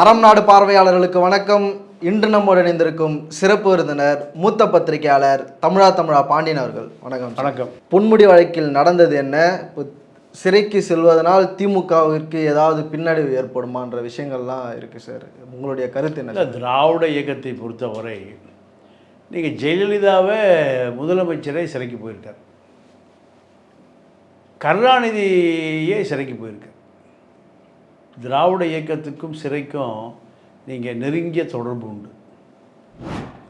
அறம் நாடு பார்வையாளர்களுக்கு வணக்கம். இன்று நம்முடன் இணைந்திருக்கும் சிறப்பு விருந்தினர் மூத்த பத்திரிகையாளர் தமிழா தமிழா பாண்டியன் அவர்கள். வணக்கம். வணக்கம். பொன்முடி வழக்கில் நடந்தது என்ன? சிறைக்கு செல்வதனால் திமுகவிற்கு ஏதாவது பின்னடைவு ஏற்படுமான்ற விஷயங்கள்லாம் இருக்கு சார். உங்களுடைய கருத்து என்ன திராவிட இயக்கத்தை பொறுத்தவரை நீங்கள் ஜெயலலிதாவே முதலமைச்சரை சிறைக்கு போயிருக்கார். கருணாநிதியே சிறைக்கு போயிருக்கார் திராவிட இயக்கத்துக்கும் சிறைக்கும் நீங்கள் நெருங்கிய தொடர்பு உண்டு.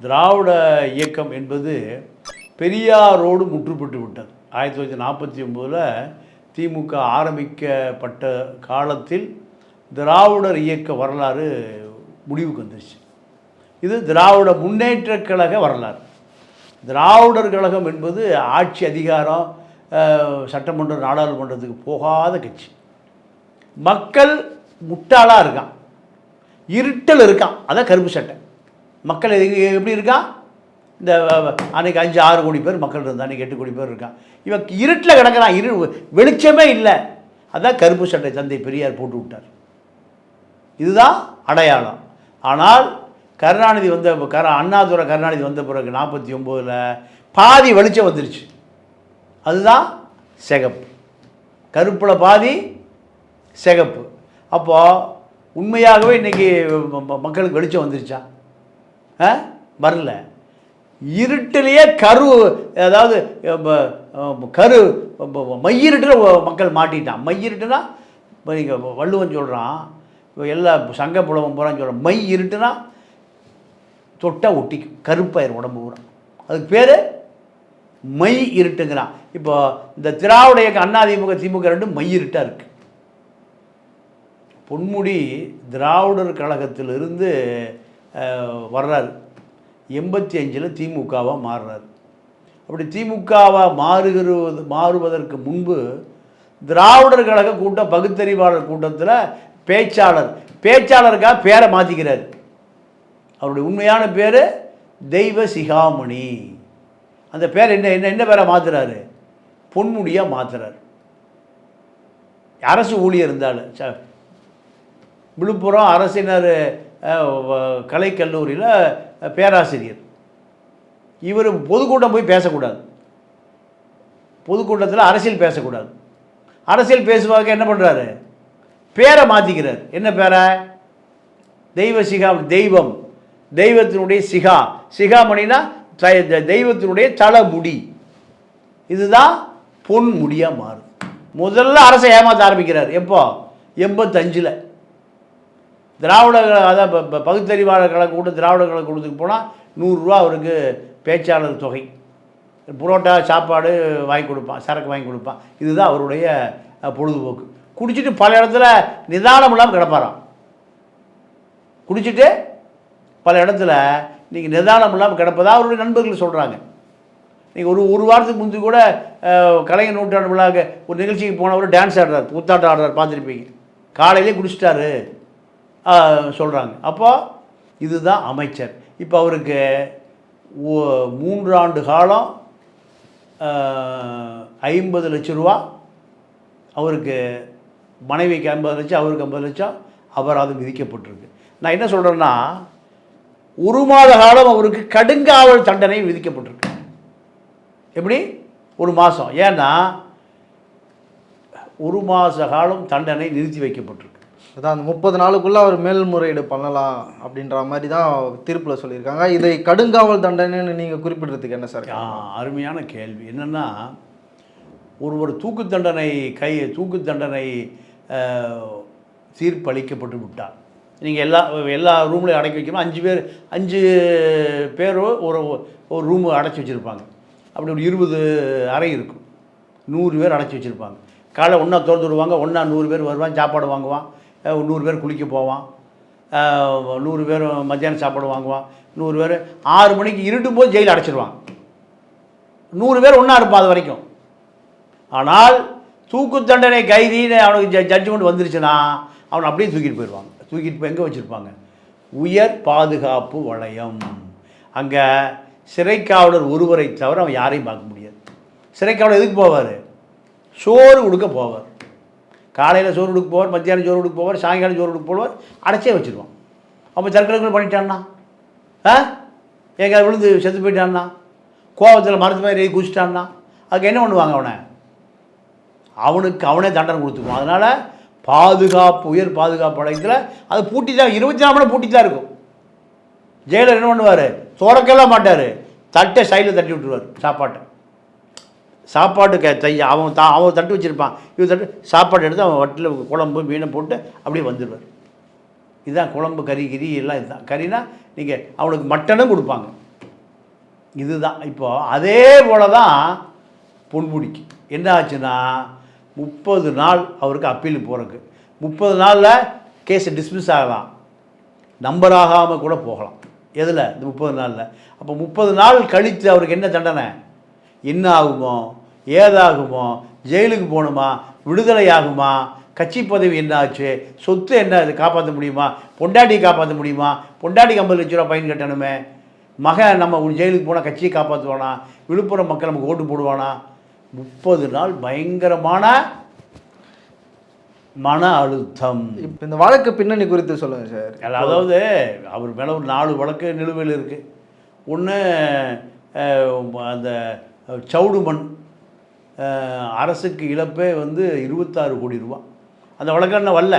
திராவிட இயக்கம் என்பது பெரியாரோடு முற்றுப்பட்டு விட்டது. ஆயிரத்தி தொள்ளாயிரத்தி நாற்பத்தி ஒம்போதில் திமுக ஆரம்பிக்கப்பட்ட காலத்தில் திராவிடர் இயக்க வரலாறு முடிவுக்கு வந்துருச்சு. இது திராவிட முன்னேற்ற கழக வரலாறு. திராவிடர் கழகம் என்பது ஆட்சி அதிகாரம் சட்டமன்ற நாடாளுமன்றத்துக்கு போகாத கட்சி. மக்கள் முட்டாளாக இருக்கான். இருட்டல் இருக்கான். அதான் கருப்பு சட்டை. மக்கள் எது- எப்படி இருக்கான் இந்த அன்னைக்கு அஞ்சு ஆறு கோடி பேர் மக்கள் இருந்தா அன்றைக்கி எட்டு கோடி பேர் இருக்கான். இவன் இருட்டில் கிடக்கிறான். இரு வெளிச்சமே இல்லை. அதான் கருப்பு சட்டை தந்தை பெரியார் போட்டு விட்டார். இதுதான் அடையாளம். ஆனால் கருணாநிதி வந்த கர அண்ணாதுரை கருணாநிதி வந்த பிறகு நாற்பத்தி ஒம்போதில் பாதி வெளிச்சம் வந்துருச்சு. அதுதான் சிகப்பு. கருப்பில் பாதி சிகப்பு. அப்போது உண்மையாகவே இன்றைக்கி மக்களுக்கு வெளிச்சம் வந்துருச்சா? ஆ? வரல. இருட்டிலேயே கரு அதாவது கரு மையிருட்டில் மக்கள் மாட்டிட்டான். மையிருட்டுனா இப்போ நீங்கள் வள்ளுவன் சொல்கிறான் இப்போ எல்லா சங்க புலவன் போகிறான்னு சொல்கிறான் மை இருட்டுனா தொட்டால் ஒட்டிக்கும் கருப்பாயிரும் உடம்பு பூரா. அதுக்கு பேர் மை இருட்டுங்கிறான். இப்போ இந்த திராவிட இயக்கம் அண்ணா திமுக திமுக ரெண்டும் மை இருட்டாக இருக்குது பொன்முடி திராவிடர் கழகத்திலிருந்து வர்றார். எண்பத்தி அஞ்சில் திமுகவாக மாறுறாரு. அப்படி திமுகவாக மாறுகிறது மாறுவதற்கு முன்பு திராவிடர் கழக கூட்டம் பகுத்தறிவாளர் கூட்டத்தில் பேச்சாளர் பேச்சாளருக்காக பேரை மாற்றிக்கிறார் அவருடைய உண்மையான பேர் தெய்வ சிகாமணி. அந்த பேர் என்ன என்ன என்ன பேரை மாற்றுறாரு பொன்முடியாக மாற்றுறார் அரசு ஊழியர் இருந்தாலும் ச விழுப்புரம் அரசினர் கலைக்கல்லூரியில் பேராசிரியர். இவர் பொதுக்கூட்டம் போய் பேசக்கூடாது. பொதுக்கூட்டத்தில் அரசியல் பேசக்கூடாது. அரசியல் பேசுவாங்க என்ன பண்ணுறாரு பேரை மாற்றிக்கிறார் என்ன பேரை? தெய்வ சிகா தெய்வம். தெய்வத்தினுடைய சிகா. சிகாமணினா தெய்வத்தினுடைய தலைமுடி இதுதான் பொன் மாறுது. மாறும் முதல்ல அரசை ஏமாற்ற ஆரம்பிக்கிறார். எப்போ? எண்பத்தஞ்சில். திராவிட அதான் ப- ப- பகுத்தறிவாளர் கழக கூட்டம் திராவிட கழக கூட்டத்துக்கு போனால் நூறுரூவா அவருக்கு பேச்சாளர் தொகை. புரோட்டா சாப்பாடு வாங்கி கொடுப்பான் சரக்கு வாங்கி கொடுப்பான். இதுதான் அவருடைய பொழுதுபோக்கு. குடிச்சிட்டு பல இடத்துல நிதானம் இல்லாமல் கிடப்பாராம். குடிச்சிட்டு பல இடத்துல நீங்கள் நிதானம் இல்லாமல் கிடப்பதா அவருடைய நண்பர்கள் சொல்கிறாங்க நீங்கள் ஒரு ஒரு வாரத்துக்கு முந்தி கூட கலைஞர் நூற்றாண்டு விழாக்கு ஒரு நிகழ்ச்சிக்கு போனவர் டான்ஸ் ஆடுறார் கூத்தாட்டம் ஆடுறார் பார்த்துருப்பீங்க. காலையிலே குடிச்சிட்டாரு. சொல்கிறாங்க அப்போ இதுதான் அமைச்சர். இப்போ அவருக்கு ஓ- மூன்றாண்டு காலம் ஐம்பது லட்ச ரூபா. அவருக்கு மனைவிக்கு ஐம்பது லட்சம் அவருக்கு ஐம்பது லட்சம். அபராதம் விதிக்கப்பட்டிருக்கு. நான் என்ன சொல்கிறேன்னா ஒரு மாத காலம் அவருக்கு கடுங்காவல் தண்டனை விதிக்கப்பட்டிருக்கு. எப்படி? ஒரு மாதம் ஏன்னா ஒரு மாத காலம் தண்டனை நிறுத்தி வைக்கப்பட்டிருக்கு. அதான் அந்த முப்பது நாளுக்குள்ள அவர் மேல்முறையீடு பண்ணலாம் அப்படின்ற மாதிரி தான் தீர்ப்பில் சொல்லியிருக்காங்க. இதை கடுங்காவல் தண்டனைன்னு நீங்கள் குறிப்பிடுறதுக்கு என்ன சார்? அருமையான கேள்வி. என்னென்னா ஒருவர் தூக்கு தண்டனை கை தூக்கு தண்டனை அஹ், தீர்ப்பளிக்கப்பட்டு விட்டார். நீங்கள் எல்லா எல்லா ரூம்லையும் அடக்கி வைக்கணும். அஞ்சு பேர் அஞ்சு பேரோ ஒரு ஒரு ரூம் அடைச்சி வச்சுருப்பாங்க. அப்படி ஒரு இருபது அறை இருக்கும். நூறு பேர் அடைச்சி வச்சுருப்பாங்க. காலை ஒன்றா திறந்து விடுவாங்க ஒன்றா நூறு பேர் வருவான் சாப்பாடு வாங்குவான். நூறு பேர் குளிக்க போவான். நூறு பேர் மத்தியானம் சாப்பாடு வாங்குவான். நூறு பேர் ஆறு மணிக்கு இருட்டும் போது ஜெயிலில் அடைச்சிருவான். நூறு பேர் ஒன்றா இருப்பான் அது வரைக்கும். ஆனால் தூக்கு தண்டனை கைதின்னு அவனுக்கு ஜ ஜட்ஜ்மெண்ட் வந்துருச்சுன்னா அவனை அப்படியே தூக்கிட்டு போயிடுவாங்க தூக்கிட்டு போய் எங்கே வச்சுருப்பாங்க? உயர் பாதுகாப்பு வளையம். அங்கே சிறைக்காவலர் ஒருவரை தவிர அவன் யாரையும் பார்க்க முடியாது. சிறைக்காவலர் எதுக்கு போவார்? சோறு கொடுக்க போவார். காலையில் சோறு கொடுக்க போவார் மத்தியானம் சோறு கொடுக்க போவார் சாயங்காலம் சோறு கொடுக்க போவார் அடைச்சே வச்சுருவோம். அப்போ தற்கொலை பண்ணிட்டான்னா? ஆ? எங்க விழுந்து செத்து போயிட்டான்னா? கோவத்தில் மருந்து மாதிரி ஏறி குதிச்சிட்டான்னா? அதுக்கு என்ன பண்ணுவாங்க அவனை? அவனுக்கு அவனே தண்டனை கொடுத்துக்குவான். அதனால் பாதுகாப்பு உயர் பாதுகாப்பு வளையத்தில் அது பூட்டி தான் இருபத்தி நாலு மணி பூட்டி தான் இருக்கும். ஜெயிலர் என்ன பண்ணுவார்? துறக்கலாம் மாட்டார். தட்டை சைடில் தட்டி விட்டுருவார் சாப்பாட்டை. சாப்பாடு க தை அவன் தா அவன் தட்டு வச்சுருப்பான். இவன் தட்டு சாப்பாடு எடுத்து அவன் வட்டில் குழம்பு மீனை போட்டு அப்படியே வந்துடுவார் இதுதான் குழம்பு கறி கிரி எல்லாம் இதுதான். கறினா நீங்கள் அவனுக்கு மட்டனும் கொடுப்பாங்க. இதுதான். இப்போது அதே போல தான் பொன்முடிக்கு. என்ன ஆச்சுன்னா முப்பது நாள் அவருக்கு அப்பீல் போகிறதுக்கு முப்பது நாளில் கேஸை டிஸ்மிஸ் ஆகலாம். நம்பர் ஆகாமல் கூட போகலாம். எதில்? இந்த முப்பது நாளில். அப்போ முப்பது நாள் கழித்து அவருக்கு என்ன தண்டனை? என்ன ஆகுமோ ஏதாகுமோ? ஜெயிலுக்கு போகணுமா? விடுதலை ஆகுமா கட்சி பதவி என்ன ஆச்சு சொத்து என்ன? இது காப்பாற்ற முடியுமா? பொண்டாட்டியை காப்பாற்ற முடியுமா? பொண்டாட்டிக்கு ஐம்பது லட்ச ரூபா பயன் கட்டணுமே. மகன் நம்ம ஜெயிலுக்கு போனால் கட்சியை காப்பாற்றுவானா விழுப்புரம் மக்கள் நமக்கு ஓட்டு போடுவானா? முப்பது நாள் பயங்கரமான மன அழுத்தம். இப்போ இந்த வழக்கு பின்னணி குறித்து சொல்லுங்கள் சார். அதாவது அவர் மேலே ஒரு நாலு வழக்கு நிலுவையில் இருக்குது ஒன்று அந்த சவுடு மண் அரசுக்கு இழப்பே வந்து இருபத்தாறு கோடி ரூபா. அந்த வழக்கான வரல.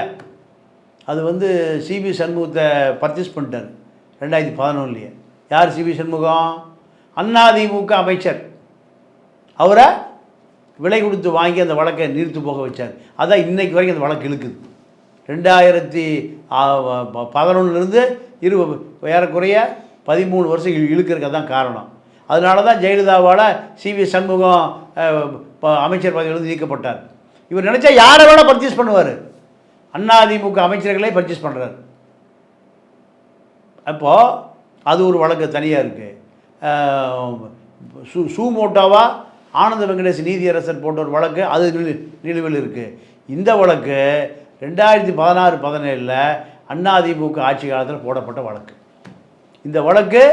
அது வந்து சிபி சண்முகத்தை பர்ச்சேஸ் பண்ணிட்டார் ரெண்டாயிரத்தி பதினொன்றுலையே யார் சிபி சண்முகம்? அண்ணாதிமுக அமைச்சர். அவரை விலை கொடுத்து வாங்கி அந்த வழக்கை நீர்த்து போக வச்சார். அதான் இன்னைக்கு வரைக்கும் அந்த வழக்கு இழுக்குது. ரெண்டாயிரத்தி பதினொன்றுலேருந்து இரு ஏறக்குறைய பதிமூணு வருஷம் இழுக்கிறதுக்கு தான் காரணம். அதனால தான் ஜெயலலிதாவால் சிவி சண்முகம் அமைச்சர் பதவியிலிருந்து நீக்கப்பட்டார். இவர் நினச்சா யாரை வேணால் பர்ச்சேஸ் பண்ணுவார். அதிமுக அமைச்சர்களே பர்ச்சேஸ் பண்ணுறார் அப்போது அது ஒரு வழக்கு தனியாக இருக்குது சு சூமோட்டோவாக ஆனந்த வெங்கடேஷ் நீதியரசர் போன்ற ஒரு வழக்கு அது நிலு நிலுவையில் இருக்குது இந்த வழக்கு ரெண்டாயிரத்தி பதினாறு பதினேழில் அதிமுக ஆட்சி காலத்தில் போடப்பட்ட வழக்கு. இந்த வழக்கு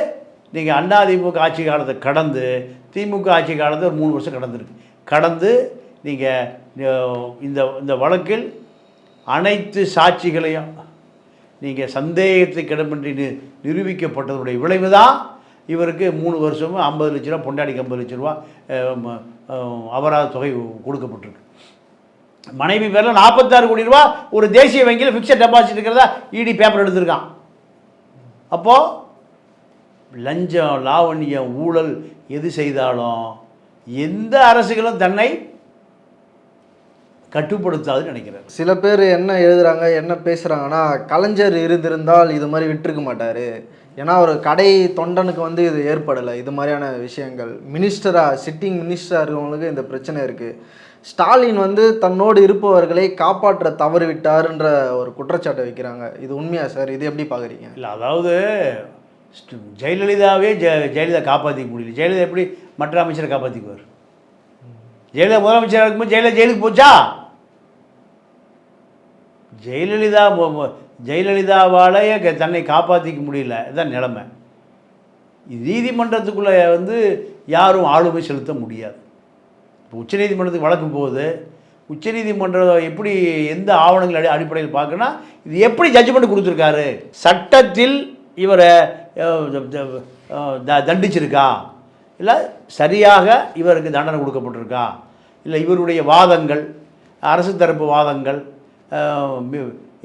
நீங்கள் அண்ணா திமுக ஆட்சி காலத்தை கடந்து திமுக ஆட்சி காலத்தை ஒரு மூணு வருஷம் கடந்திருக்கு. கடந்து நீங்கள் இந்த இந்த வழக்கில் அனைத்து சாட்சிகளையும் நீங்கள் சந்தேகத்தை இடமின்றி நி நிரூபிக்கப்பட்டதுடைய விளைவு தான் இவருக்கு மூணு வருஷமும் ஐம்பது லட்ச ரூபா பொண்டாடிக்கு ஐம்பது லட்ச ரூபா அபராத தொகை கொடுக்கப்பட்டிருக்கு. மனைவி பேரில் நாற்பத்தாறு கோடி ரூபா ஒரு தேசிய வங்கியில் ஃபிக்ஸட் டெபாசிட் இருக்கிறதா இடி பேப்பர் எடுத்திருக்கான். அப்போது லஞ்சம் லாவண்யம் ஊழல் எது செய்தாலும் எந்த அரசுகளும் தன்னை கட்டுப்படுத்தாதுன்னு நினைக்கிறார். சில பேர் என்ன எழுதுறாங்க என்ன பேசுகிறாங்கன்னா கலைஞர் இருந்திருந்தால் இது மாதிரி விட்டிருக்க மாட்டார். ஏன்னா ஒரு கடை தொண்டனுக்கு வந்து இது ஏற்படலை. இது மாதிரியான விஷயங்கள். மினிஸ்டராக சிட்டிங் மினிஸ்டராக இருக்கவங்களுக்கு இந்த பிரச்சனை இருக்குது ஸ்டாலின் வந்து தன்னோடு இருப்பவர்களை காப்பாற்ற தவறு விட்டாருன்ற ஒரு குற்றச்சாட்டை வைக்கிறாங்க. இது உண்மையா சார்? இது எப்படி பார்க்குறீங்க இல்லை அதாவது ஜெயலலிதாவே ஜெ ஜெயலலிதா காப்பாற்றிக்க முடியல. ஜெயலலிதா எப்படி மற்ற அமைச்சரை காப்பாற்றிக்குவார் ஜெயலலிதா முதலமைச்சராக இருக்கும்போது ஜெயலலிதா ஜெயிலுக்கு போச்சா? ஜெயலலிதா மு- ஜெயலலிதாவாலேயே க- தன்னை காப்பாற்றிக்க முடியல. இதுதான் நிலைமை. நீதிமன்றத்துக்குள்ளே வந்து யாரும் ஆளுமை செலுத்த முடியாது. இப்போ உச்சநீதிமன்றத்துக்கு வழக்கு போகுது. உச்சநீதிமன்றம் எப்படி எந்த ஆவணங்கள் அடி அடிப்படையில் பார்க்கணும்னா இது எப்படி ஜட்ஜ்மெண்ட் கொடுத்துருக்காரு? சட்டத்தில் இவரை தண்டிச்சிருக்கா? இல்லை சரியாக இவருக்கு தண்டனை கொடுக்கப்பட்டிருக்கா? இல்லை இவருடைய வாதங்கள் அரசு தரப்பு வாதங்கள்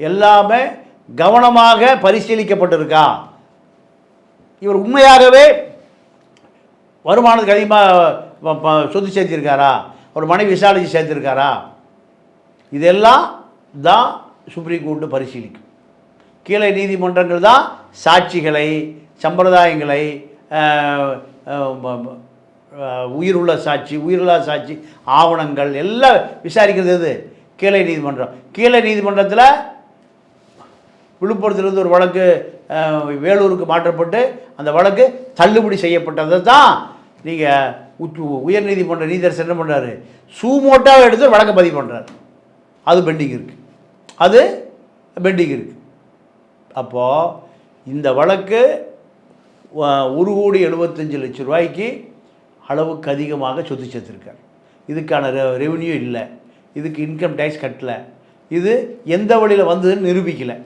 எல்லாமே கவனமாக பரிசீலிக்கப்பட்டிருக்கா? இவர் உண்மையாகவே வருமானத்துக்கு அதிகமாக சொத்து சேர்த்திருக்காரா? ஒரு மனைவி விசாரிச்சு சேர்த்திருக்காரா? இதெல்லாம் தான் சுப்ரீம் கோர்ட்டு பரிசீலிக்கும். கீழே நீதிமன்றங்கள் தான் சாட்சிகளை சம்பிரதாயங்களை உயிருள்ள சாட்சி உயிருள்ளா சாட்சி ஆவணங்கள் எல்லாம் விசாரிக்கிறது எது? கீழே நீதிமன்றம். கீழே நீதிமன்றத்தில் விழுப்புரத்திலிருந்து ஒரு வழக்கு வேலூருக்கு மாற்றப்பட்டு அந்த வழக்கு தள்ளுபடி செய்யப்பட்டதை தான் நீங்கள் உயர் உயர்நீதிமன்ற நீதியரசர் என்ன பண்ணுறாரு சூமோட்டாக எடுத்து வழக்கை பதிவு பண்ணுறாரு அது பெண்டிங் இருக்குது அது பெண்டிங் இருக்குது அப்போது இந்த வழக்கு ஒரு கோடி எழுபத்தஞ்சு லட்சம் ரூபாய்க்கு அளவுக்கு அதிகமாக சொத்து சேர்த்துருக்கார். இதுக்கான ரெ ரெவன்யூ இல்லை. இதுக்கு இன்கம் டேக்ஸ் கட்டல. இது எந்த வழியில் வந்ததுன்னு நிரூபிக்கலை.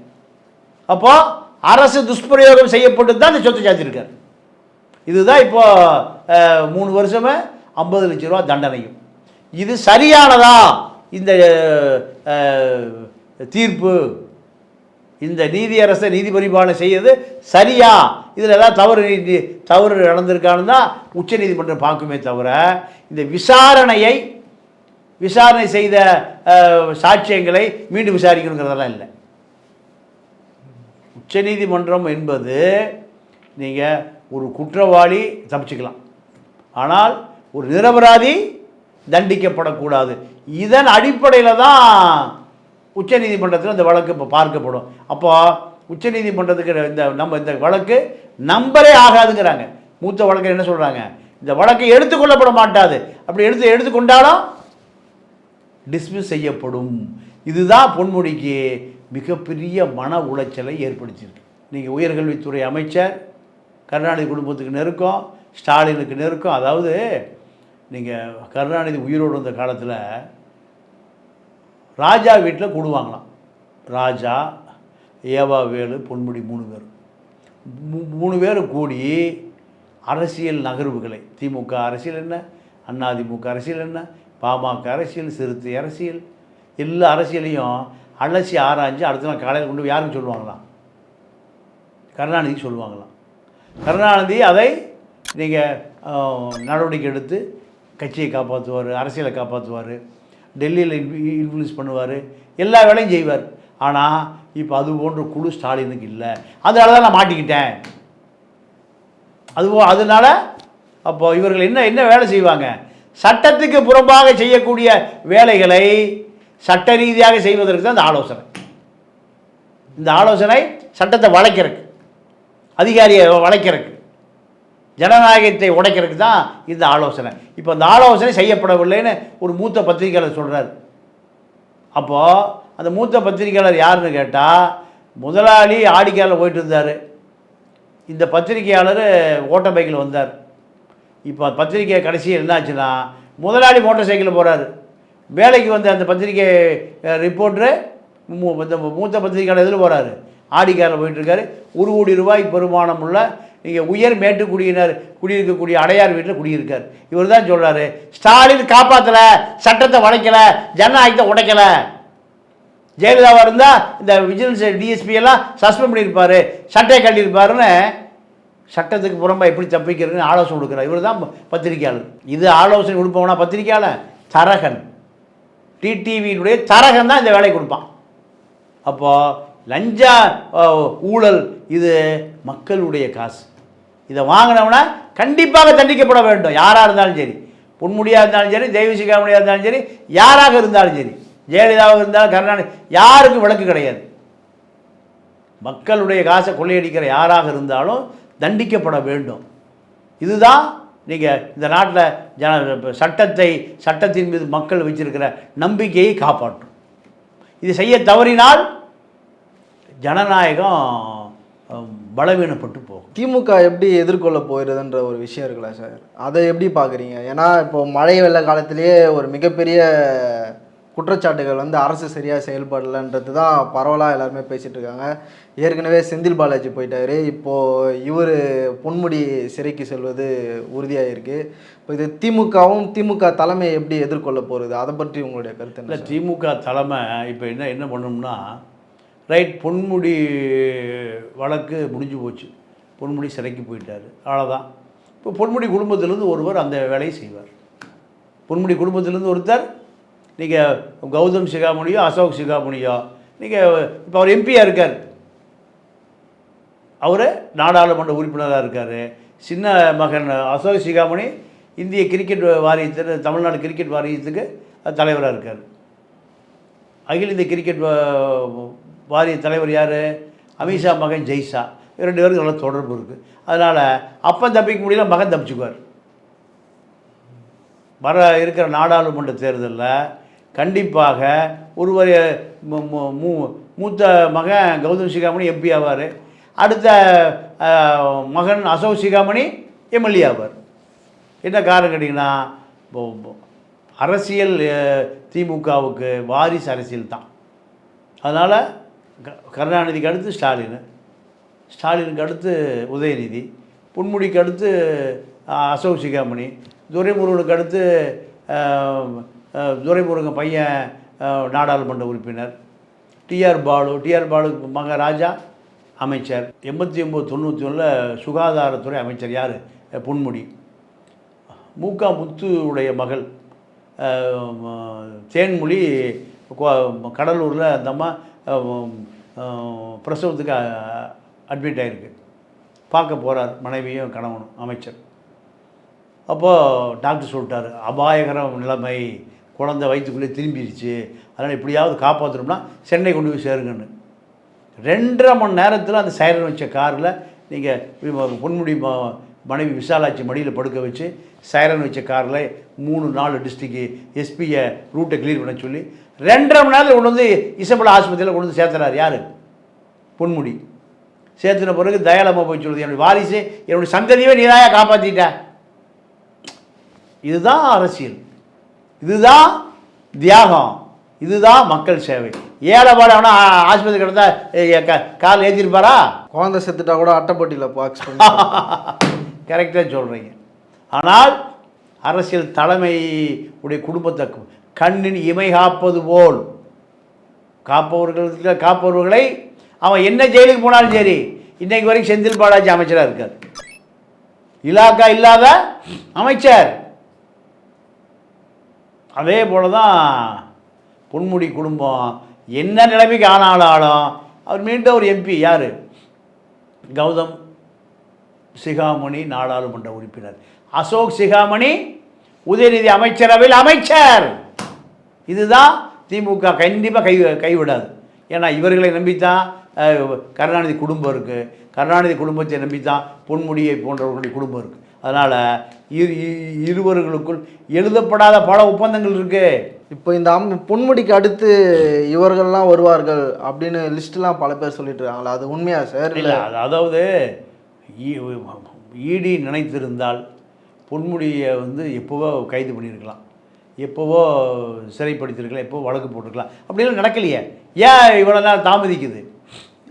அப்போது அரசு துஷ்பிரயோகம் செய்யப்பட்டு தான் இந்த சொத்து சேர்த்துருக்கார். இதுதான் இப்போது மூணு வருஷமே ஐம்பது லட்ச ரூபா தண்டனையும். இது சரியானதா? இந்த தீர்ப்பு இந்த நீதியரசை நீதி பரிபாலனை செய்யறது சரியா? இதில் ஏதாவது தவறு நீதி- தவறு நடந்திருக்கான்னு தான் உச்சநீதிமன்றம் பார்க்குமே தவிர இந்த விசாரணையை விசாரணை செய்த சாட்சியங்களை மீண்டும் விசாரிக்கணுங்கிறதெல்லாம் இல்லை. உச்சநீதிமன்றம் என்பது நீங்கள் ஒரு குற்றவாளி தப்பிச்சுக்கலாம். ஆனால் ஒரு நிரபராதி தண்டிக்கப்படக்கூடாது. இதன் அடிப்படையில் தான் உச்சநீதிமன்றத்தில் இந்த வழக்கு இப்போ பார்க்கப்படும். அப்போ உச்சநீதிமன்றத்துக்கு இந்த நம்ம இந்த வழக்கு நம்பரே ஆகாதுங்கிறாங்க. மூத்த வழக்கு என்ன சொல்கிறாங்க இந்த வழக்கை எடுத்துக்கொள்ளப்பட மாட்டாது. அப்படி எடுத்து எடுத்துக்கொண்டாலும் டிஸ்மிஸ் செய்யப்படும். இதுதான் பொன்முடிக்கு மிகப்பெரிய மன உளைச்சலை ஏற்படுத்தியிருக்கு. நீங்கள் உயர்கல்வித்துறை அமைச்சர் கருணாநிதி குடும்பத்துக்கு நெருக்கம் ஸ்டாலினுக்கு நெருக்கம். அதாவது நீங்கள் கருணாநிதி உயிரோடு இருந்த காலத்தில் ராஜா வீட்டில் கூடுவாங்களாம். ராஜா ஏவா வேலு பொன்முடி மூணு பேர். மூணு பேரும் கூடி அரசியல் நகர்வுகளை திமுக அரசியல் என்ன அதிமுக அரசியல் என்ன பாமக அரசியல் சிறுத்தை அரசியல் எல்லா அரசியலையும் அலசி ஆராய்ஞ்சு அடுத்த நாள் காலையில் கொண்டு யாருன்னு சொல்லுவாங்களாம்? கருணாநிதி சொல்லுவாங்களாம். கருணாநிதி அதை நீங்கள் நடவடிக்கை எடுத்து கட்சியை காப்பாற்றுவார் அரசியலை காப்பாற்றுவார் டெல்லியில் இன்ஃப்ளூயன்ஸ் பண்ணுவார் எல்லா வேலையும் செய்வார். ஆனால் இப்போ அது போன்ற குழு ஸ்டாலினுக்கு இல்லை. அதனால தான் நான் மாட்டிக்கிட்டேன். அதுபோ அதனால் அப்போ இவர்கள் என்ன என்ன வேலை செய்வாங்க? சட்டத்துக்கு புறம்பாக செய்யக்கூடிய வேலைகளை சட்ட ரீதியாக செய்வதற்கு தான் இந்த ஆலோசனை. இந்த ஆலோசனை சட்டத்தை வளைக்கிறதுக்கு அதிகாரியை வளைக்கிறதுக்கு. ஜனநாயகத்தை உடைக்கிறதுக்கு தான் இந்த ஆலோசனை. இப்போ அந்த ஆலோசனை செய்யப்படவில்லைன்னு ஒரு மூத்த பத்திரிகையாளர் சொல்கிறார் அப்போது அந்த மூத்த பத்திரிகையாளர் யாருன்னு கேட்டால் முதலாளி ஆடிக்கையாளர் போயிட்டு இருந்தார். இந்த பத்திரிகையாளர் ஓட்ட பைக்கில் வந்தார். இப்போ பத்திரிக்கை கடைசியில் என்னாச்சுன்னா முதலாளி மோட்டர் சைக்கிளில் போகிறார் வேலைக்கு வந்த அந்த பத்திரிக்கை ரிப்போர்ட்ரு இந்த மூத்த பத்திரிகையாளர் எதில் போகிறாரு ஆடிக்காரில் போயிட்டுருக்காரு ஒரு கோடி ரூபாய் பெருமானம் உள்ள இங்கே உயர் மேட்டுக்குடியினர் குடியிருக்கக்கூடிய அடையார் வீட்டில் குடியிருக்கார். இவர் தான் சொல்கிறாரு ஸ்டாலின் காப்பாற்றலை சட்டத்தை வளைக்கலை ஜனநாயகத்தை உடைக்கலை. ஜெயலலிதாவாக இருந்தால் இந்த விஜிலன்ஸ் டிஎஸ்பி எல்லாம் சஸ்பெண்ட் பண்ணியிருப்பார் சட்டையை கட்டியிருப்பாருன்னு சட்டத்துக்கு புறம்பாக எப்படி தப்பிக்கிறதுன்னு ஆலோசனை கொடுக்குறார். இவர் தான் பத்திரிகையாளர். இது ஆலோசனை கொடுப்பவனா பத்திரிகையாளர் தரகன். டிடிவியினுடைய தரகன் தான் இந்த வேலையை கொடுப்பான். அப்போது லஞ்சா ஊழல் இது மக்களுடைய காசு. இதை வாங்கினவனா கண்டிப்பாக தண்டிக்கப்பட வேண்டும். யாராக இருந்தாலும் சரி. பொன்முடியாக இருந்தாலும் சரி தெய்வசிகாமணியாக இருந்தாலும் சரி யாராக இருந்தாலும் சரி ஜெயலலிதாவாக இருந்தாலும் கருணாநிதி யாருக்கும் விளக்கு கிடையாது. மக்களுடைய காசை கொள்ளையடிக்கிற யாராக இருந்தாலும் தண்டிக்கப்பட வேண்டும். இதுதான் நீங்கள் இந்த நாட்டில் ஜன சட்டத்தை சட்டத்தின் மீது மக்கள் வச்சிருக்கிற நம்பிக்கையை காப்பாற்றும். இது செய்ய தவறினால் ஜனநாயகம் பலவீனப்பட்டு போகும். திமுக எப்படி எதிர்கொள்ள போயிருதுன்ற ஒரு விஷயம் இருக்குல்ல சார்? அதை எப்படி பார்க்குறீங்க? ஏன்னா இப்போ மழை வெள்ள காலத்திலேயே ஒரு மிகப்பெரிய குற்றச்சாட்டுகள் வந்து அரசு சரியாக செயல்படலைன்றது தான் பரவலாக எல்லாருமே பேசிட்டு இருக்காங்க. ஏற்கனவே செந்தில் பாலாஜி போயிட்டாரு. இப்போது இவர் பொன்முடி சிறைக்கு செல்வது உறுதியாயிருக்கு. இப்போ இது திமுகவும் திமுக தலைமை எப்படி எதிர்கொள்ள போகிறது அதை பற்றி உங்களுடைய கருத்து இல்லை? திமுக தலைமை இப்போ என்ன என்ன பண்ணணும்னா ரைட் பொன்முடி வழக்கு முடிஞ்சு போச்சு. பொன்முடி சிறைக்கு போயிட்டார். அவ்வளோதான் இப்போ பொன்முடி குடும்பத்திலேருந்து ஒருவர் அந்த வேலையை செய்வார். பொன்முடி குடும்பத்திலேருந்து ஒருத்தர் நீங்கள் கௌதம் சிகாமணியோ அசோக் சிகாமணியோ நீங்கள் இப்போ அவர் எம்பியாக இருக்கார். அவர் நாடாளுமன்ற உறுப்பினராக இருக்கார். சின்ன மகன் அசோக் சிகாமணி இந்திய கிரிக்கெட் வாரியத்தில் தமிழ்நாடு கிரிக்கெட் வாரியத்துக்கு தலைவராக இருக்கார். அகில இந்திய கிரிக்கெட் வாரிய தலைவர் யார்? அமித்ஷா மகன் ஜெய்ஷா. ரெண்டு பேருக்கு நல்ல தொடர்பு இருக்குது அதனால் அப்பன் தப்பிக்க முடியல மகன் தப்பிச்சுக்குவார். வர இருக்கிற நாடாளுமன்ற தேர்தலில் கண்டிப்பாக ஒருவர் மூ- மூத்த மகன் கௌதம் சிகாமணி எம்பி ஆவார். அடுத்த மகன் அசோக் சிகாமணி எம்எல்ஏ ஆவார். என்ன காரணம் கேட்டிங்கன்னா அரசியல் திமுகவுக்கு வாரிசு அரசியல் தான். அதனால் கருணாநிதிக்கு அடுத்து ஸ்டாலின் ஸ்டாலினுக்கு அடுத்து உதயநிதி பொன்முடிக்கு அடுத்து அசோக் சிகாமணி துரைமுருகனுக்கு அடுத்து துரைமுருகன் பையன் நாடாளுமன்ற உறுப்பினர் டிஆர் பாலு டிஆர் பாலு மக ராஜா அமைச்சர் எண்பத்தி ஒம்பது தொண்ணூற்றி ஒன்றில் சுகாதாரத்துறை அமைச்சர் யார்? பொன்முடி. மூக்கா முத்துடைய மகள் தேன்மொழி கோ- கடலூரில் அந்த அம்மா பிரசவத்துக்கு அட்மிட் ஆகிருக்கு பார்க்க போகிறார் மனைவியும் கணவனும் அமைச்சர். அப்போது டாக்டர் சொல்லிட்டார் அபாயகரம் நிலைமை. குழந்தை வயிற்றுக்குள்ளே திரும்பிடுச்சு அதனால் எப்படியாவது காப்பாற்றணும்னா சென்னை கொண்டு போய் சேருங்கன்னு. ரெண்டரை மணி நேரத்தில் அந்த சைரன் வச்ச காரில் நீங்கள் பொன்முடி மனைவி விசாலாட்சி மடியில் படுக்க வச்சு சைரன் வச்ச காரில் மூணு நாலு டிஸ்ட்ரிக்கு எஸ்பியை ரூட்டை கிளியர் பண்ண சொல்லி ரெண்டரை மணி நேரத்தில் கொண்டு வந்து இசப்பட ஆஸ்பத்திரியில் கொண்டு வந்து சேர்த்துறாரு. யார்? பொன்முடி. சேர்த்துன பிறகு தயாளம்மா போய் சொல்லுது என்னுடைய வாரிசு என்னுடைய சந்ததியவே நீதாயா காப்பாற்றிட்ட இதுதான் அரசியல். இதுதான் தியாகம். இதுதான் மக்கள் சேவை. ஏழைப்பாடு அவனா ஆஸ்பத்திரி கிடந்தா கால் ஏற்றிருப்பாரா குழந்தை செத்துட்டா கூட அட்டைப்பட்டியில் பாக்ஸ் கரெக்டாக சொல்கிறீங்க ஆனால் அரசியல் தலைமை உடைய குடும்பத்தை கண்ணின் இமை காப்பது போல் காப்பவர்களுக்கு காப்பவர்களை அவன் என்ன ஜெயிலுக்கு போனாலும் சரி இன்றைக்கு வரைக்கும் செந்தில் பாலாஜி அமைச்சராக இருக்கார். இலாக்கா இல்லாத அமைச்சர். அதே போல தான் பொன்முடி குடும்பம் என்ன நிலைமைக்கு ஆனாலும் அவர் மீண்டும் ஒரு எம்பி யார்? கௌதம் சிகாமணி நாடாளுமன்ற உறுப்பினர். அசோக் சிகாமணி உதயநிதி அமைச்சரவையில் அமைச்சர். இதுதான் திமுக கண்டிப்பாக கை கைவிடாது. ஏன்னா இவர்களை நம்பித்தான் கருணாநிதி குடும்பம் இருக்குது கருணாநிதி குடும்பத்தை நம்பித்தான் பொன்முடியை போன்றவர்களுடைய குடும்பம் இருக்குது அதனால் இரு இருவர்களுக்குள் எழுதப்படாத பல ஒப்பந்தங்கள் இருக்குது இப்போ இந்த அம் பொன்முடிக்கு அடுத்து இவர்கள்லாம் வருவார்கள் அப்படின்னு லிஸ்ட்லாம் பல பேர் சொல்லிட்டு இருக்காங்களா அது உண்மையா சார்? இல்லை அது அதாவது ஈடி நினைத்திருந்தால் பொன்முடியை வந்து எப்போவோ கைது பண்ணியிருக்கலாம். எப்போவோ சிறைப்படுத்தியிருக்கலாம் எப்போ வழக்கு போட்டிருக்கலாம். அப்படிலாம் நடக்கலையே. ஏன் இவ்வளோ நாள் தாமதிக்குது?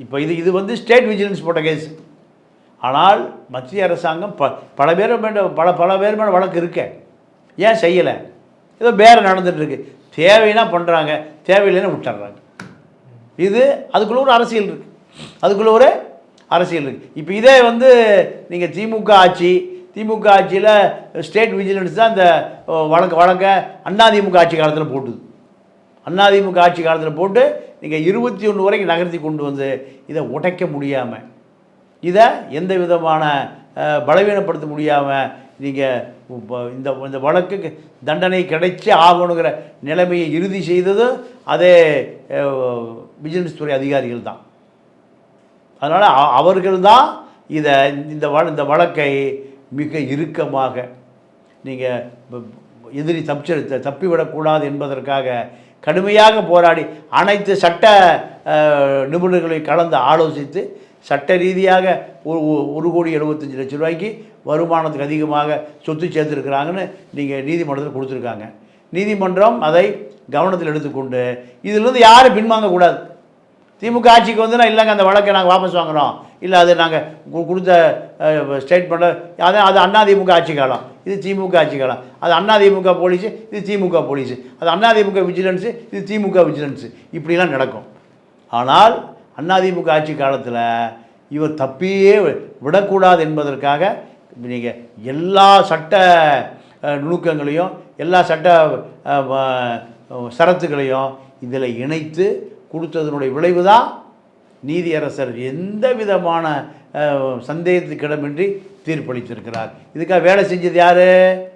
இப்போ இது இது வந்து ஸ்டேட் விஜிலன்ஸ் போட்ட கேஸ். ஆனால் மத்திய அரசாங்கம் ப பல பேர் மேல பல பல பேர் மேலே வழக்கு இருக்க. ஏன் செய்யலை? ஏதோ வேறு நடந்துகிட்ருக்கு தேவைன்னா பண்ணுறாங்க தேவையில்லைன்னா விட்டுறாங்க. இது அதுக்குள்ளே ஒரு அரசியல் இருக்குது அதுக்குள்ளே ஒரு அரசியல் இருக்குது இப்போ இதே வந்து நீங்கள் திமுக ஆட்சி திமுக ஆட்சியில் ஸ்டேட் விஜிலன்ஸ் தான் இந்த வழக்க வழக்கு வழக்க அதிமுக ஆட்சி காலத்தில் போட்டுது. அதிமுக ஆட்சி காலத்தில் போட்டு நீங்கள் இருபத்தி ஒன்று வரைக்கும் நகர்த்தி கொண்டு வந்து இதை உடைக்க முடியாமல் இதை எந்த விதமான பலவீனப்படுத்த முடியாமல் நீங்கள் இந்த இந்த வழக்குக்கு தண்டனை கிடைச்சி ஆகணுங்கிற நிலைமையை இறுதி செய்ததும் அதே விஜிலன்ஸ் துறை அதிகாரிகள் தான். அதனால் அவர்கள் தான் இதை இந்த வழ இந்த வழக்கை மிக இறுக்கமாக நீங்கள் எதிரி தப்பிச்சு தப்பிவிடக்கூடாது என்பதற்காக கடுமையாக போராடி அனைத்து சட்ட நிபுணர்களை கலந்து ஆலோசித்து சட்ட ரீதியாக ஒரு ஒரு- ஒரு கோடி எழுபத்தஞ்சு லட்சம் ரூபாய்க்கு வருமானத்துக்கு அதிகமாக சொத்து சேர்த்துருக்குறாங்கன்னு நீங்கள் நீதிமன்றத்தில் கொடுத்துருக்காங்க. நீதிமன்றம் அதை கவனத்தில் எடுத்துக்கொண்டு இதிலிருந்து யாரும் பின்வாங்கக்கூடாது திமுக ஆட்சிக்கு வந்து நான் இல்லைங்க அந்த வழக்கை நாங்கள் வாபஸ் வாங்குறோம். இல்லை அது நாங்கள் கொடுத்த ஸ்டேட்மெண்ட்டை அது அது திமுக ஆட்சி காலம். இது திமுக ஆட்சி காலம். அது திமுக போலீஸு இது திமுக போலீஸு அது அதிமுக விஜிலன்ஸு இது திமுக விஜிலன்ஸு இப்படிலாம் நடக்கும். ஆனால் அதிமுக ஆட்சி காலத்தில் இவர் தப்பியே விடக்கூடாது என்பதற்காக நீங்கள் எல்லா சட்ட நுணுக்கங்களையும் எல்லா சட்ட சரத்துகளையும் இதில் இணைத்து கொடுத்ததனுடைய விளைவு தான் நீதியரசர் எந்த விதமான சந்தேகத்துக்கிடமின்றி தீர்ப்பளித்திருக்கிறார். இதுக்காக வேலை செஞ்சது யார்?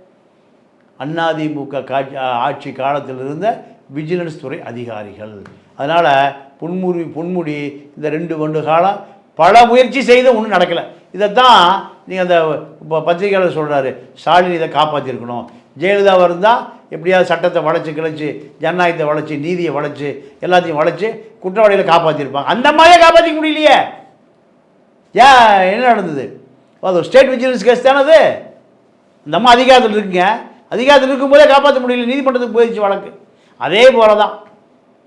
அதிமுக காட்சி ஆட்சி காலத்தில் இருந்த விஜிலன்ஸ் துறை அதிகாரிகள். அதனால் பொன்முடி பொன்முடி இந்த ரெண்டு ஆண்டு காலம் பல முயற்சி செய்தும் ஒன்றும் நடக்கலை. இதைத்தான் நீங்கள் அந்த ப- பத்திரிகையாளர் சொல்கிறாரு ஸ்டாலின் இதை காப்பாற்றிருக்கணும் ஜெயலலிதா இருந்தால் எப்படியாவது சட்டத்தை வளைச்சு கிழச்சி ஜனநாயகத்தை வளைச்சி நீதியை வளைச்சு எல்லாத்தையும் வளைச்சு குற்றவாளிகளை காப்பாற்றிருப்பாங்க அந்த மாதிரியே காப்பாற்றிக்க முடியலையே. ஏன்? என்ன நடந்தது? அது ஸ்டேட் விஜிலன்ஸ் கேஸ் தானே அது? இந்த அம்மா அதிகாரத்தில் இருக்குங்க. அதிகாரத்தில் இருக்கும்போதே காப்பாற்ற முடியல. நீதிமன்றத்துக்கு போயிடுச்சு வழக்கு. அதே போல தான்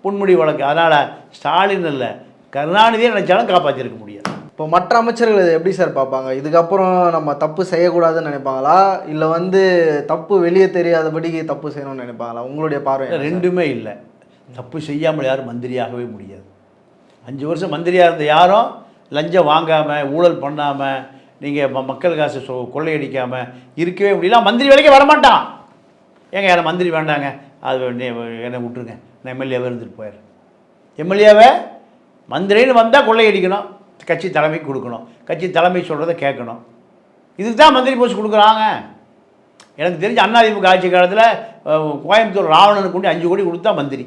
புன்முடி வழக்கு. அதனால் ஸ்டாலின் இல்லை கருணாநிதியை நினச்சாலும் காப்பாற்றிருக்க முடியாது. இப்போ மற்ற அமைச்சர்கள் இதை எப்படி சார் பார்ப்பாங்க? இதுக்கப்புறம் நம்ம தப்பு செய்யக்கூடாதுன்னு நினைப்பாங்களா? இல்லை வந்து தப்பு வெளியே தெரியாதபடி தப்பு செய்யணும்னு நினைப்பாங்களா? உங்களுடைய பார்வை ரெண்டுமே இல்லை. தப்பு செய்யாமல் யாரும் மந்திரியாகவே முடியாது. அஞ்சு வருஷம் மந்திரியாக இருந்த யாரும் லஞ்சம் வாங்காமல் ஊழல் பண்ணாமல் நீங்கள் ம மக்கள் காசு சொ கொள்ளையடிக்காமல் இருக்கவே முடியல. மந்திரி வேலைக்கு வரமாட்டான். ஏங்க யாரை மந்திரி வேண்டாங்க? அது என்னை விட்டுருங்க. நான் எம்எல்ஏவே இருந்துட்டு போயிடுறேன். எம்எல்ஏவை மந்திரின்னு வந்தால் கொள்ளையடிக்கணும். கட்சி தலைமைக்கு கொடுக்கணும். கட்சி தலைமை சொல்கிறத கேட்கணும். இதுக்கு தான் மந்திரி போஸ்ட் கொடுக்குறாங்க. எனக்கு தெரிஞ்ச அதிமுக ஆட்சி காலத்தில் கோயம்புத்தூர் ராவணனுக்கு கொண்டு அஞ்சு கோடி கொடுத்தா மந்திரி.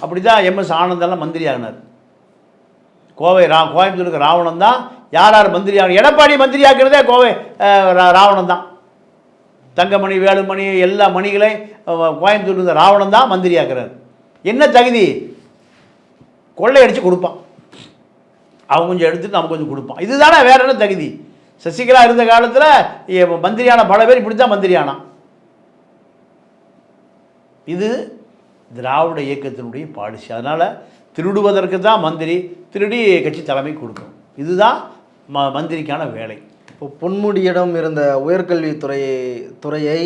அப்படி தான் எம்எஸ் ஆனந்தெல்லாம் மந்திரி ஆகினார் கோவை ரா கோயம்புத்தூருக்கு ராவணன் தான். யார் யார் மந்திரி ஆகணும் எடப்பாடி மந்திரி ஆக்கிறதே கோவை ரா- ராவணன் தான். தங்கமணி வேலுமணி எல்லா மணிகளையும் கோயம்புத்தூர் இருந்த ராவணன் தான் மந்திரி ஆக்கிறார். என்ன தகுதி? கொள்ளையடித்து கொடுப்பான். அவன் கொஞ்சம் எடுத்துட்டு நம்ம கொஞ்சம் கொடுப்பான் இதுதானே வேற என்ன தகுதி? சசிகலா இருந்த காலத்தில் மந்திரியான பல பேர் இப்படி தான் மந்திரியானான் இது திராவிட இயக்கத்தினுடைய பாலிசி. அதனால் திருடுவதற்கு தான் மந்திரி திருடி கட்சி தலைமை கொடுக்கணும் இதுதான் ம மந்திரிக்கான வேலை. இப்போ பொன்முடியிடம் இருந்த உயர்கல்வித்துறை துறையை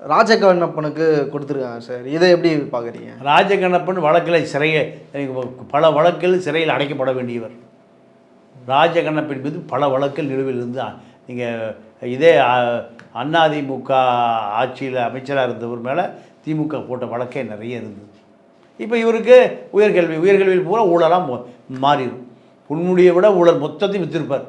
ராஜகண்ணப்பனுக்கு கொடுத்துருக்காங்க சார். இதை எப்படி பார்க்குறீங்க? ராஜகண்ணப்பன் வழக்கில் சிறைய பல வழக்கில் சிறையில் அடைக்கப்பட வேண்டியவர். ராஜகண்ணப்பின் மீது பல வழக்கில் நிலுவையில் இருந்து நீங்கள் இதே அதிமுக ஆட்சியில் அமைச்சராக இருந்தவர் மேலே திமுக போட்ட வழக்கே நிறைய இருந்தது. இப்போ இவருக்கு உயர்கல்வி உயர்கல்வியில் பூரா ஊழலாக மாறிடும் புன்முடியை விட ஊழல் மொத்தத்தையும் வித்திருப்பார்.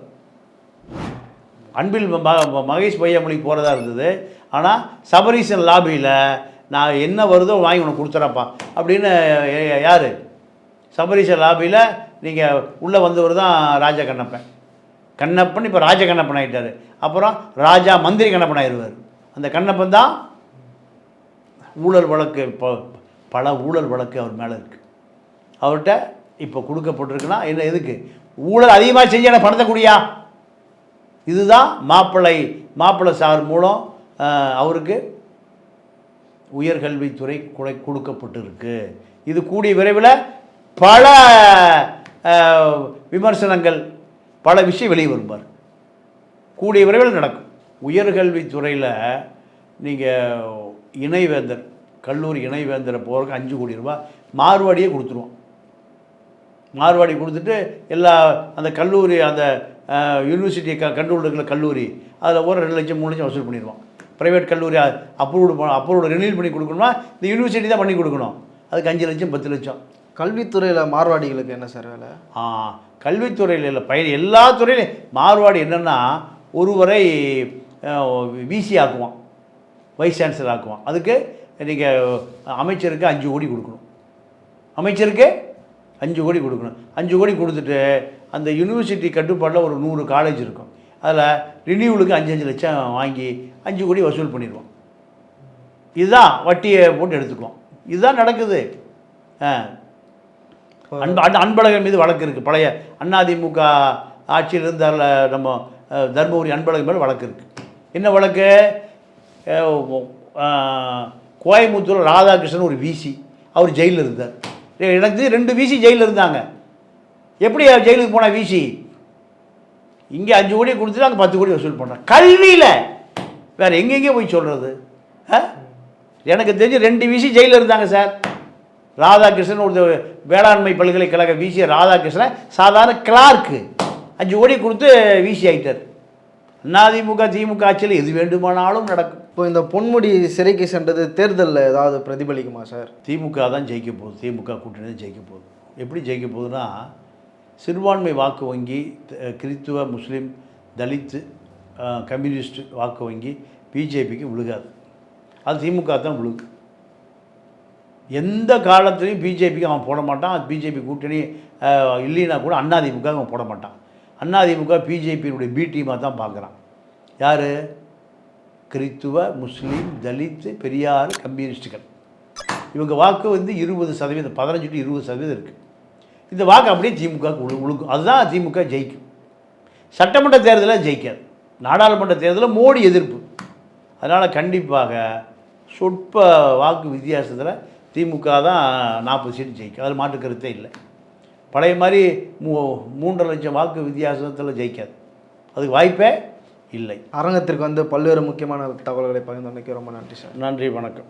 அன்பில் ம- மகேஷ் பொய்யாமொழிக்கு போகிறதா இருந்தது. ஆனால் சபரீசன் லாபியில் நான் என்ன வருதோ வாங்கி உனக்கு கொடுத்துறப்பா அப்படின்னு யார்? சபரீசன் லாபியில் நீங்கள் உள்ளே வந்தவர் தான் ராஜா கண்ணப்பன். கண்ணப்பன் இப்போ ராஜ கண்ணப்பன் ஆகிட்டார் அப்புறம் ராஜா மந்திரி கண்ணப்பன் ஆயிடுவார் அந்த கண்ணப்பன் தான் ஊழல் வழக்கு இப்போ பல ஊழல் வழக்கு அவர் மேலே இருக்குது அவர்கிட்ட இப்போ கொடுக்கப்பட்டிருக்குன்னா என்ன எதுக்கு? ஊழல் அதிகமாக செஞ்ச எனக்கு பணத்தை குடியா? இதுதான் மாப்பிள்ளை மாப்பிள்ளை சார் மூலம் அவருக்கு உயர்கல்வித்துறை குறை கொடுக்கப்பட்டிருக்கு. இது கூடிய விரைவில் பல விமர்சனங்கள் பல விஷயம் வெளியே வரும்பார் கூடிய விரைவில் நடக்கும். உயர்கல்வித்துறையில் நீங்கள் இணைவேந்தர் கல்லூரி இணைவேந்தரை போகிறதுக்கு அஞ்சு கோடி ரூபாய் மார்வாடியே கொடுத்துருவோம். மார்வாடி கொடுத்துட்டு எல்லா அந்த கல்லூரி அந்த யூனிவர்சிட்டி க கண்டுள்ள கல்லூரி அதில் ஒரு ரெண்டு லட்சம் மூணு லட்சம் வசூல் பண்ணிடுவோம். ப்ரைவேட் கல்லூரி அப்ரூவ்டு அப்ரூவ்டு ரினியூல் பண்ணி கொடுக்கணும்னா இந்த யூனிவர்சிட்டி தான் பண்ணி கொடுக்கணும். அதுக்கு அஞ்சு லட்சம் பத்து லட்சம். கல்வித்துறையில் மார்வாடிகளுக்கு என்ன சார் வேலை? ஆ, கல்வித்துறையில் இல்லை பயிர் எல்லா துறையிலையும் மார்வாடி என்னென்னா ஒருவரை விசி ஆக்குவான். Vice chancellor ஆக்குவான். அதுக்கு நீங்கள் அமைச்சருக்கு அஞ்சு கோடி கொடுக்கணும். அமைச்சருக்கு அஞ்சு கோடி கொடுக்கணும். அஞ்சு கோடி கொடுத்துட்டு அந்த யூனிவர்சிட்டி கட்டுப்பாட்டில் ஒரு நூறு காலேஜ் இருக்கும். அதில் ரினியூவலுக்கு அஞ்சு அஞ்சு லட்சம் வாங்கி அஞ்சு கோடி வசூல் பண்ணிடுவோம். இதுதான் வட்டியை போட்டு எடுத்துக்குவோம். இதுதான் நடக்குது. ஆ அன்ப அன் அன்பழகன் மீது வழக்கு இருக்குது பழைய அதிமுக ஆட்சியில் இருந்த நம்ம தர்மபுரி அன்பழகன் மேலே வழக்கு இருக்குது என்ன வழக்கு? கோயம்புத்தூர் ராதாகிருஷ்ணன் ஒரு விசி. அவர் ஜெயிலில் இருந்தார். எனக்கு தெரிஞ்சு ரெண்டு விசி ஜெயிலில் இருந்தாங்க. எப்படி ஜெயிலுக்கு போனால் விசி? இங்கே அஞ்சு கோடி கொடுத்துட்டு அங்கே பத்து கோடி வசூல் பண்ணுறாங்க கல்வியில். வேறு எங்கெங்கே போய் சொல்கிறது எனக்கு தெரிஞ்சு ரெண்டு விசி ஜெயிலில் இருந்தாங்க சார். ராதாகிருஷ்ணன் ஒரு வேளாண்மை பல்கலைக்கழக விசி ராதாகிருஷ்ணன் சாதாரண கிளார்க்கு அஞ்சு கோடி கொடுத்து விசி ஆகிட்டார் அதிமுக திமுக ஆட்சியில் எது வேண்டுமானாலும் நடக்கும். இப்போ இந்த பொன்முடி சிறைக்கு சென்றது தேர்தலில் ஏதாவது பிரதிபலிக்குமா சார்? திமுக தான் ஜெயிக்க போகுது. திமுக கூட்டணி தான் ஜெயிக்க போகுது. எப்படி ஜெயிக்க போகுதுன்னா சிறுபான்மை வாக்கு வங்கி கிறித்துவ முஸ்லீம் தலித்து கம்யூனிஸ்ட் வாக்கு வங்கி பிஜேபிக்கு விழுகாது. அது திமுக தான் விழுகு எந்த காலத்துலையும் பிஜேபிக்கு அவன் போட மாட்டான். பிஜேபி கூட்டணி இல்லைன்னா கூட அண்ணாதிமுக அவன் போட மாட்டான். அண்ணாதிமுக பிஜேபியினுடைய பி டீமாக தான் பார்க்குறான் யார்? கிறித்துவ முஸ்லீம் தலித்து பெரியார் கம்யூனிஸ்டுகள். இவங்க வாக்கு வந்து இருபது சதவீதம் பதினஞ்சு டு இருபது சதவீதம் இருக்குது இந்த வாக்கு அப்படியே திமுக உழுக்கும். அதுதான் திமுக ஜெயிக்கும். சட்டமன்ற தேர்தலில் ஜெயிக்காது. நாடாளுமன்ற தேர்தலில் மோடி எதிர்ப்பு. அதனால் கண்டிப்பாக சொற்ப வாக்கு வித்தியாசத்தில் திமுக தான் நாற்பது சீட்டு ஜெயிக்கும். அதில் மாற்று கருத்தே இல்லை. பழைய மாதிரி மூ மூன்றரை லட்சம் வாக்கு வித்தியாசத்தில் ஜெயிக்காது. அதுக்கு வாய்ப்பே இல்லை. அரங்கத்திற்கு வந்து பல்வேறு முக்கியமான தகவல்களை பகிர்ந்தமைக்கு ரொம்ப நன்றி சார். நன்றி வணக்கம்.